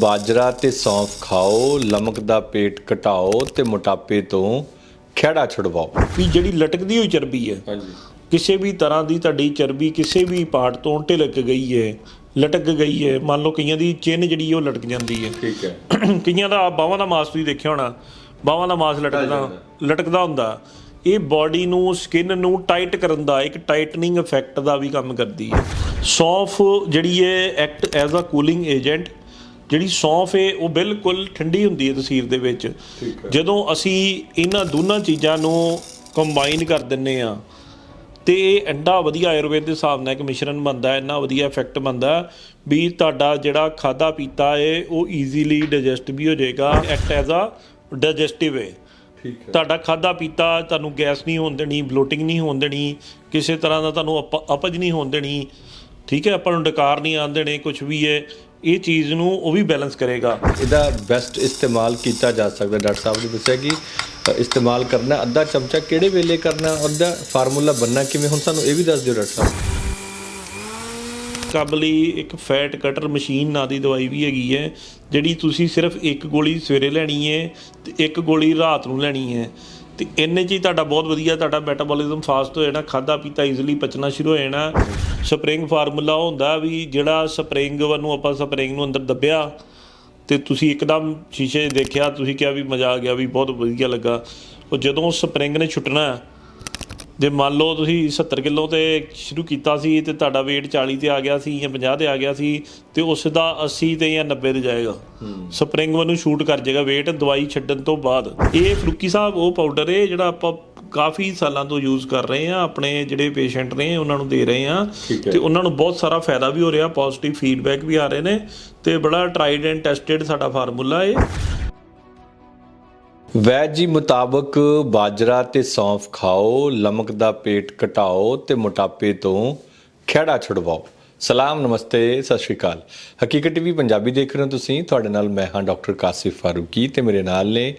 ਬਾਜਰਾ ਤੇ ਸੌਂਫ ਖਾਓ ਲਮਕ ਦਾ ਪੇਟ ਘਟਾਓ ਤੇ ਮੋਟਾਪੇ ਤੋਂ ਖਿਹੜਾ ਛੁਡਵਾਓ। ਵੀ ਜਿਹੜੀ ਲਟਕਦੀ ਹੋਈ ਚਰਬੀ ਹੈ ਹਾਂਜੀ। ਕਿਸੇ ਵੀ ਤਰ੍ਹਾਂ ਦੀ ਤੁਹਾਡੀ ਚਰਬੀ ਕਿਸੇ ਵੀ ਪਾਰਟ ਤੋਂ ਢਿਲਕ ਗਈ ਹੈ ਲਟਕ ਗਈ ਹੈ ਮੰਨ ਲਓ ਕਈਆਂ ਦੀ ਚਿੰਨ ਜਿਹੜੀ ਉਹ ਲਟਕ ਜਾਂਦੀ ਹੈ। ਠੀਕ ਹੈ। ਕਈਆਂ ਦਾ ਬਾਹਾਂ ਦਾ ਮਾਸ ਤੁਸੀਂ ਦੇਖਿਆ ਹੋਣਾ ਬਾਹਾਂ ਦਾ ਮਾਸ ਲਟਕਦਾ। ਲਟਕਦਾ ਹੁੰਦਾ। ਇਹ ਬਾਡੀ ਨੂੰ ਸਕਿਨ ਨੂੰ ਟਾਈਟ ਕਰਨ ਦਾ ਇੱਕ ਟਾਈਟਨਿੰਗ ਇਫੈਕਟ ਦਾ ਵੀ ਕੰਮ ਕਰਦੀ ਹੈ। ਸੌਂਫ ਜਿਹੜੀ ਹੈ act as a cooling agent ਜਿਹੜੀ ਸੌਂਫ ਹੈ ਉਹ ਬਿਲਕੁਲ ਠੰਡੀ ਹੁੰਦੀ ਹੈ ਤਸੀਰ ਦੇ ਵਿੱਚ। ਜਦੋਂ ਅਸੀਂ ਇਹਨਾਂ ਦੋਨਾਂ ਚੀਜ਼ਾਂ ਨੂੰ ਕੰਬਾਈਨ ਕਰ ਦਿੰਨੇ ਆ ਤੇ ਇਹ ਐਡਾ ਵਧੀਆ ਆਯੁਰਵੇਦ ਦੇ ਹਿਸਾਬ ਨਾਲ ਇੱਕ ਮਿਸ਼ਰਣ ਬਣਦਾ ਹੈ ਇੰਨਾ ਵਧੀਆ ਇਫੈਕਟ ਬਣਦਾ ਵੀ ਤੁਹਾਡਾ ਜਿਹੜਾ ਖਾਦਾ ਪੀਤਾ ਹੈ ਉਹ ਈਜ਼ੀਲੀ ਡਾਈਜੈਸਟ ਵੀ ਹੋ ਜਾਏਗਾ ਐਕਟ ਐਜ਼ ਅ ਡਾਈਜੈਸਟਿਵ ਹੈ ਠੀਕ ਹੈ। ਤੁਹਾਡਾ ਖਾਦਾ ਪੀਤਾ ਤੁਹਾਨੂੰ ਗੈਸ ਨਹੀਂ ਹੋਣ ਦੇਣੀ ਬਲੋਟਿੰਗ ਨਹੀਂ ਹੋਣ ਦੇਣੀ ਕਿਸੇ ਤਰ੍ਹਾਂ ਦਾ ਤੁਹਾਨੂੰ ਅਪ- ਅਪਜ ਨਹੀਂ ਹੋਣ ਦੇਣੀ ਠੀਕ ਹੈ ਆਪਾਂ ਨੂੰ ਡਕਾਰ ਨਹੀਂ ਆਉਣ ਦੇਣੇ ਕੁਝ ਵੀ ਹੈ ਇਹ ਚੀਜ਼ ਨੂੰ ਉਹ ਵੀ ਬੈਲੈਂਸ ਕਰੇਗਾ। ਇਹਦਾ ਬੈਸਟ ਇਸਤੇਮਾਲ ਕੀਤਾ ਜਾ ਸਕਦਾ ਡਾਕਟਰ ਸਾਹਿਬ ਨੇ ਦੱਸਿਆ ਕਿ ਇਸਤੇਮਾਲ ਕਰਨਾ ਅੱਧਾ ਚਮਚਾ ਕਿਹੜੇ ਵੇਲੇ ਕਰਨਾ ਉਹਦਾ ਫਾਰਮੂਲਾ ਬੰਨਾ ਕਿਵੇਂ ਹੁਣ ਸਾਨੂੰ ਇਹ ਵੀ ਦੱਸ ਦਿਓ ਡਾਕਟਰ ਸਾਹਿਬ। ਕਾਬਲੀ ਇੱਕ ਫੈਟ ਕਟਰ ਮਸ਼ੀਨ ਨਾਂ ਦੀ ਦਵਾਈ ਵੀ ਹੈਗੀ ਹੈ ਜਿਹੜੀ ਤੁਸੀਂ ਸਿਰਫ ਇੱਕ ਗੋਲੀ ਸਵੇਰੇ ਲੈਣੀ ਹੈ ਤੇ ਇੱਕ ਗੋਲੀ ਰਾਤ ਨੂੰ ਲੈਣੀ ਹੈ। ਤੇ ਇੰਨੇ 'ਚ ਹੀ ਤੁਹਾਡਾ ਬਹੁਤ ਵਧੀਆ ਤੁਹਾਡਾ ਮੈਟਾਬੋਲਿਜ਼ਮ ਫਾਸਟ ਹੋ ਜਾਣਾ ਖਾਦਾ ਪੀਤਾ ਈਜ਼ੀਲੀ ਪਚਣਾ ਸ਼ੁਰੂ ਹੋ ਜਾਣਾ। ਸਪਰਿੰਗ ਫਾਰਮੂਲਾ ਹੁੰਦਾ ਵੀ ਜਿਹੜਾ ਸਪਰਿੰਗ ਨੂੰ ਆਪਾਂ ਸਪਰਿੰਗ ਨੂੰ ਅੰਦਰ ਦੱਬਿਆ ਤੇ ਤੁਸੀਂ ਇੱਕਦਮ ਸ਼ੀਸ਼ੇ ਦੇਖਿਆ ਤੁਸੀਂ ਕਿਹਾ ਵੀ ਮਜ਼ਾ ਆ ਗਿਆ ਵੀ ਬਹੁਤ ਵਧੀਆ ਲੱਗਾ। ਉਹ ਜਦੋਂ ਸਪਰਿੰਗ ਨੇ ਛੁੱਟਣਾ ਜੇ ਮੰਨ ਲਓ ਤੁਸੀਂ 70 ਕਿਲੋ ਤੇ ਸ਼ੁਰੂ ਕੀਤਾ ਸੀ ਤੇ ਤੁਹਾਡਾ weight 40 ਤੇ ਆ ਗਿਆ ਸੀ ਜਾਂ 50 ਤੇ ਆ ਗਿਆ ਸੀ ਤੇ ਉਸ ਦਾ 80 ਤੇ ਜਾਂ 90 ਤੇ ਜਾਏਗਾ। ਸਪਰਿੰਗ ਨੂੰ ਸ਼ੂਟ ਕਰ ਜਾਏਗਾ weight ਦਵਾਈ ਛੱਡਣ ਤੋਂ ਬਾਅਦ। ਇਹ ਫਰੂਕੀ ਸਾਹਿਬ ਉਹ ਪਾਊਡਰ ਹੈ ਜਿਹੜਾ ਆਪਾਂ ਕਾਫੀ ਸਾਲਾਂ ਤੋਂ ਯੂਜ਼ ਕਰ ਰਹੇ ਆ ਆਪਣੇ ਜਿਹੜੇ ਪੇਸ਼ੈਂਟ ਨੇ ਉਹਨਾਂ ਨੂੰ ਦੇ ਰਹੇ ਆ। ਤੇ ਉਹਨਾਂ ਨੂੰ ਬਹੁਤ ਸਾਰਾ ਫਾਇਦਾ ਵੀ ਹੋ ਰਿਹਾ ਪੋਜ਼ਿਟਿਵ ਫੀਡਬੈਕ ਵੀ ਆ ਰਹੇ ਨੇ ਤੇ ਬੜਾ ਟਰਾਈਡ ਐਂਡ ਟੈਸਟਡ ਸਾਡਾ ਫਾਰਮੂਲਾ ਹੈ। ਵੈਦ ਜੀ ਮੁਤਾਬਕ ਬਾਜਰਾ ਤੇ ਸੌਂਫ ਖਾਓ ਲਮਕ ਦਾ ਪੇਟ ਘਟਾਓ ਤੇ ਮੋਟਾਪੇ ਤੋਂ ਖਿਹੜਾ ਛੁਡਵਾਓ। ਸਲਾਮ ਨਮਸਤੇ ਸਤਿ ਸ਼੍ਰੀ ਅਕਾਲ। ਹਕੀਕਤ ਟੀਵੀ ਪੰਜਾਬੀ ਦੇਖ ਰਹੇ ਹੋ ਤੁਸੀਂ ਤੁਹਾਡੇ ਨਾਲ ਮੈਂ ਹਾਂ ਡਾਕਟਰ ਕਾਸਿਫ ਫਾਰੂਕੀ ਤੇ ਮੇਰੇ ਨਾਲ ਨੇ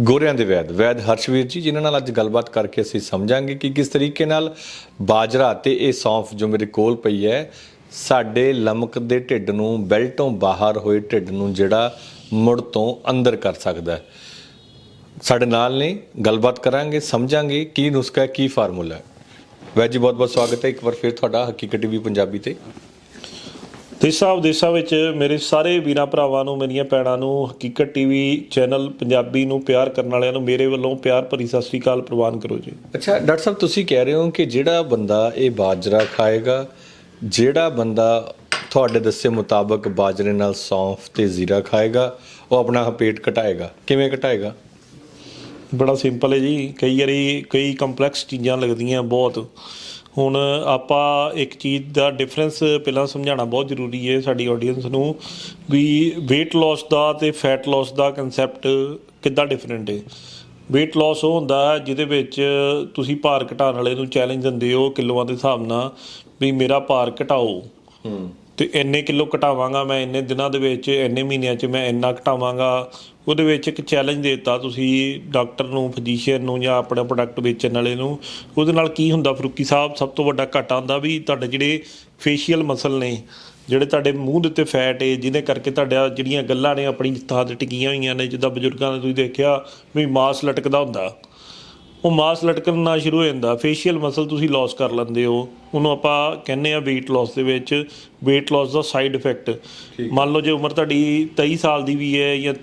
ਗੋਰਿਆਂ ਦੇ ਵੈਦ। ਵੈਦ ਹਰਸ਼ਵੀਰ ਜੀ, ਜਿਨ੍ਹਾਂ ਨਾਲ ਅੱਜ ਗੱਲਬਾਤ ਕਰਕੇ ਅਸੀਂ ਸਮਝਾਂਗੇ ਕਿ ਕਿਸ ਤਰੀਕੇ ਨਾਲ ਬਾਜਰਾ ਤੇ ਇਹ ਸੌਂਫ ਜੋ ਮੇਰੇ ਕੋਲ ਪਈ ਹੈ, ਸਾਡੇ ਲਮਕ ਦੇ ਢਿੱਡ ਨੂੰ, ਬੈਲ ਤੋਂ ਬਾਹਰ ਹੋਏ ਢਿੱਡ ਨੂੰ ਜਿਹੜਾ ਮੁੜ ਤੋਂ ਅੰਦਰ ਕਰ ਸਕਦਾ ਹੈ। ਸਾਡੇ ਨਾਲ ਨੇ, ਗੱਲਬਾਤ ਕਰਾਂਗੇ, ਸਮਝਾਂਗੇ ਕੀ ਨੁਸਖਾ ਹੈ, ਕੀ ਫਾਰਮੂਲਾ ਹੈ। ਵੈਦ ਜੀ ਬਹੁਤ ਬਹੁਤ ਸਵਾਗਤ ਹੈ। ਇੱਕ ਵਾਰ ਫਿਰ ਤੁਹਾਡਾ ਹਕੀਕਤ ਟੀਵੀ ਪੰਜਾਬੀ ਤੇ। ਦੇਸ਼ਾਂ ਵਿਦੇਸ਼ਾਂ ਵਿੱਚ ਮੇਰੇ ਸਾਰੇ ਵੀਰਾਂ ਭਰਾਵਾਂ ਨੂੰ ਮੇਰੀਆਂ ਭੈਣਾਂ ਨੂੰ ਹਕੀਕਤ ਟੀਵੀ ਚੈਨਲ ਪੰਜਾਬੀ ਨੂੰ ਪਿਆਰ ਕਰਨ ਵਾਲਿਆਂ ਨੂੰ ਮੇਰੇ ਵੱਲੋਂ ਪਿਆਰ ਭਰੀ ਸਤਿ ਸ੍ਰੀ ਅਕਾਲ ਪ੍ਰਵਾਨ ਕਰੋ ਜੀ। ਅੱਛਾ ਡਾਕਟਰ ਸਾਹਿਬ ਤੁਸੀਂ ਕਹਿ ਰਹੇ ਹੋ ਕਿ ਜਿਹੜਾ ਬੰਦਾ ਇਹ ਬਾਜਰਾ ਖਾਏਗਾ ਜਿਹੜਾ ਬੰਦਾ ਤੁਹਾਡੇ ਦੱਸੇ ਮੁਤਾਬਕ ਬਾਜਰੇ ਨਾਲ ਸੌਂਫ ਤੇ ਜ਼ੀਰਾ ਖਾਏਗਾ ਉਹ ਆਪਣਾ ਪੇਟ ਘਟਾਏਗਾ? ਕਿਵੇਂ ਘਟਾਏਗਾ? ਬੜਾ ਸਿੰਪਲ ਹੈ ਜੀ। ਕਈ ਵਾਰੀ ਕਈ ਕੰਪਲੈਕਸ ਚੀਜ਼ਾਂ ਲੱਗਦੀਆਂ ਬਹੁਤ। ਹੁਣ ਆਪਾਂ ਇੱਕ ਚੀਜ਼ ਦਾ ਡਿਫਰੈਂਸ ਪਹਿਲਾਂ ਸਮਝਾਉਣਾ ਬਹੁਤ ਜ਼ਰੂਰੀ ਹੈ ਸਾਡੀ ਆਡੀਅנס ਨੂੰ ਵੀ weight loss ਦਾ ਤੇ fat loss ਦਾ ਕਨਸੈਪਟ ਕਿੱਦਾਂ ਡਿਫਰੈਂਟ ਹੈ। weight loss ਉਹ ਹੁੰਦਾ ਹੈ ਜਿਹਦੇ ਵਿੱਚ ਤੁਸੀਂ ਭਾਰ ਘਟਾਉਣ ਵਾਲੇ ਨੂੰ ਚੈਲੰਜ ਦਿੰਦੇ ਹੋ ਕਿਲੋਆਂ ਦੇ ਹਿਸਾਬ ਨਾਲ ਵੀ ਮੇਰਾ ਭਾਰ ਘਟਾਓ। ਹੂੰ। ਤੇ ਇੰਨੇ ਕਿਲੋ ਘਟਾਵਾਂਗਾ ਮੈਂ ਇੰਨੇ ਦਿਨਾਂ ਦੇ ਵਿੱਚ ਇੰਨੇ ਮਹੀਨਿਆਂ 'ਚ ਮੈਂ ਇੰਨਾ ਘਟਾਵਾਂਗਾ। ਉਹਦੇ ਵਿੱਚ ਇੱਕ ਚੈਲੰਜ ਦਿੱਤਾ ਤੁਸੀਂ ਡਾਕਟਰ ਨੂੰ ਫਿਜ਼ੀਸ਼ੀਅਨ ਨੂੰ ਜਾਂ ਆਪਣਾ ਪ੍ਰੋਡਕਟ ਵੇਚਣ ਵਾਲੇ ਨੂੰ। ਉਹਦੇ ਨਾਲ ਕੀ ਹੁੰਦਾ ਫਰੂਕੀ ਸਾਹਿਬ? ਸਭ ਤੋਂ ਵੱਡਾ ਘਾਟਾ ਹੁੰਦਾ ਵੀ ਤੁਹਾਡੇ ਜਿਹੜੇ ਫੇਸ਼ੀਅਲ ਮਸਲ ਨੇ ਜਿਹੜੇ ਤੁਹਾਡੇ ਮੂੰਹ ਦੇ ਉੱਤੇ ਫੈਟ ਹੈ ਜਿਹਦੇ ਕਰਕੇ ਤੁਹਾਡਾ ਜਿਹੜੀਆਂ ਗੱਲਾਂ ਨੇ ਆਪਣੀ ਥਾਂ ਤੇ ਟਿਕੀਆਂ ਹੋਈਆਂ ਨੇ। ਜਿੱਦਾਂ ਬਜ਼ੁਰਗਾਂ ਨੇ ਤੁਸੀਂ ਦੇਖਿਆ ਵੀ ਮਾਸ ਲਟਕਦਾ ਹੁੰਦਾ। ਉਹ ਮਾਸ ਲਟਕਣਾ ਸ਼ੁਰੂ ਹੋ ਜਾਂਦਾ। ਫੇਸ਼ੀਅਲ ਮਸਲ ਤੁਸੀਂ ਲਾਸ ਕਰ ਲੈਂਦੇ ਹੋ। ਉਹਨੂੰ ਆਪਾਂ ਕਹਿੰਦੇ ਆ weight loss ਦੇ ਵਿੱਚ। weight loss ਦਾ ਸਾਈਡ ਇਫੈਕਟ ਮੰਨ ਲਓ ਜੇ ਉਮਰ ਤੁਹਾਡੀ 23 ਸਾਲ ਦੀ ਵੀ ਹੈ ਜਾਂ